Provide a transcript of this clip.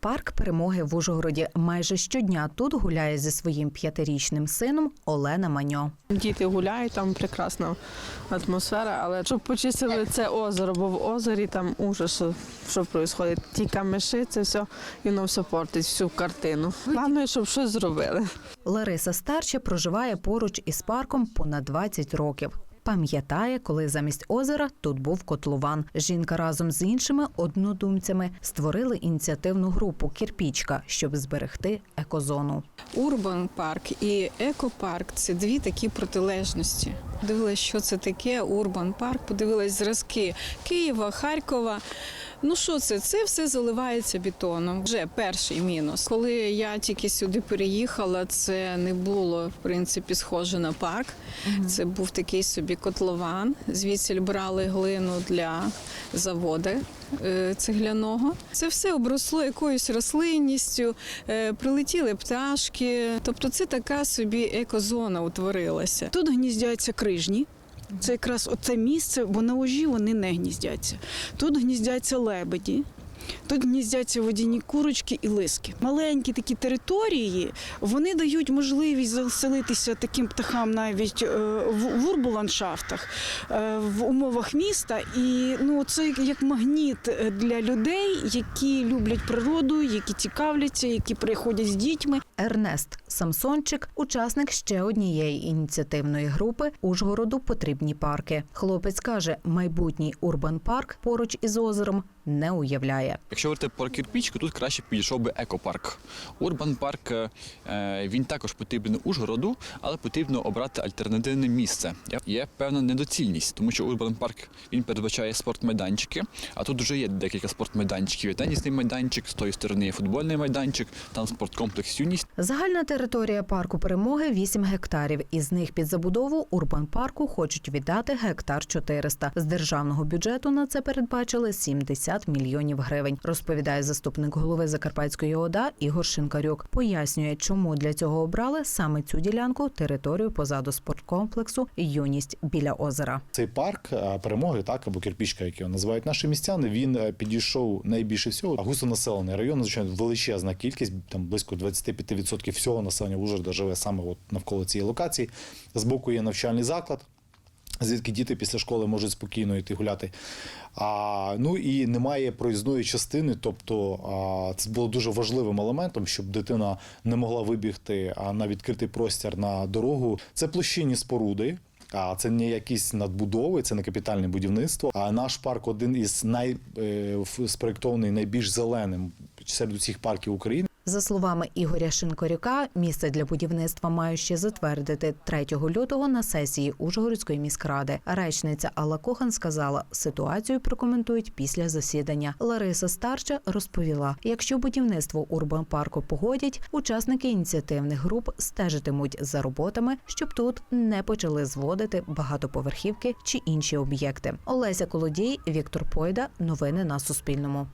Парк перемоги в Ужгороді майже щодня тут гуляє зі своїм п'ятирічним сином Олена Маньо. Діти гуляють, там прекрасна атмосфера, але щоб почистили це озеро, бо в озері там ужас, що, що відбувається. Ті камеші, це все, і воно все портить, всю картину. Головне, щоб щось зробили. Лариса старша проживає поруч із парком понад 20 років. Пам'ятає, коли замість озера тут був котлован. Жінка разом з іншими однодумцями створили ініціативну групу Кірпічка, щоб зберегти екозону. Урбан парк і екопарк це дві такі протилежності. Дивилась, що це таке. Урбан парк, подивилась зразки Києва, Харкова. Ну що це? Це все заливається бетоном. Вже перший мінус. Коли я тільки сюди переїхала, це не було в принципі схоже на парк. Це був такий собі котлован. Звідси брали глину для заводу е, цегляного. Це все обросло якоюсь рослинністю, е, прилетіли пташки. Тобто, це така собі екозона утворилася. Тут гніздяться крижні. Це якраз оце місце, бо на ожі вони не гніздяться. Тут гніздяться лебеді. Тут гніздяться водяні курочки і лиски. Маленькі такі території вони дають можливість заселитися таким птахам навіть е, в урболандшафтах, е, в умовах міста. І ну це як- магніт для людей, які люблять природу, які цікавляться, які приходять з дітьми. Ернест Самсончик, учасник ще однієї ініціативної групи Ужгороду потрібні парки. Хлопець каже, майбутній урбан парк поруч із озером не уявляє. Якщо говорити про кірпічку, тут краще підійшов би екопарк. Урбан парк е, він також потрібен Ужгороду, але потрібно обрати альтернативне місце. Є- певна недоцільність, тому що Урбан парк він передбачає спортмайданчики, а тут вже є декілька спортмайданчиків. Є тенісний майданчик, з тої сторони є футбольний майданчик, там спорткомплекс Юність. Загальна територія парку перемоги 8 гектарів. Із них під забудову урбан парку хочуть віддати гектар 400. З державного бюджету на це передбачили 70 мільйонів гривень. Розповідає заступник голови Закарпатської ОДА Ігор Шинкарюк. Пояснює, чому для цього обрали саме цю ділянку територію позаду спорткомплексу Юність біля озера. Цей парк перемоги, так або кирпічка, як його називають наші містяни. Він е, підійшов найбільше всього. Густонаселений район, звичайно, величезна кількість, там близько 25% всього населення Ужгорода живе саме от навколо цієї локації. Збоку є навчальний заклад. Звідки діти після школи можуть спокійно йти гуляти. А, ну і немає проїзної частини, тобто а, це було дуже важливим елементом, щоб дитина не могла вибігти на відкритий простір на дорогу. Це площинні споруди. А це не якісь надбудови, це не капітальне будівництво. А наш парк один із най е, спроєктований найбільш зеленим серед усіх парків України. За словами Ігоря Шинкорюка, місце для будівництва мають ще затвердити 3 лютого на сесії Ужгородської міськради. Речниця Алла Кохан сказала, ситуацію прокоментують після засідання. Лариса Старча розповіла, якщо будівництво урбан-парку погодять, учасники ініціативних груп стежитимуть за роботами, щоб тут не почали зводити багатоповерхівки чи інші об'єкти. Олеся Колодій, Віктор Пойда. Новини на Суспільному.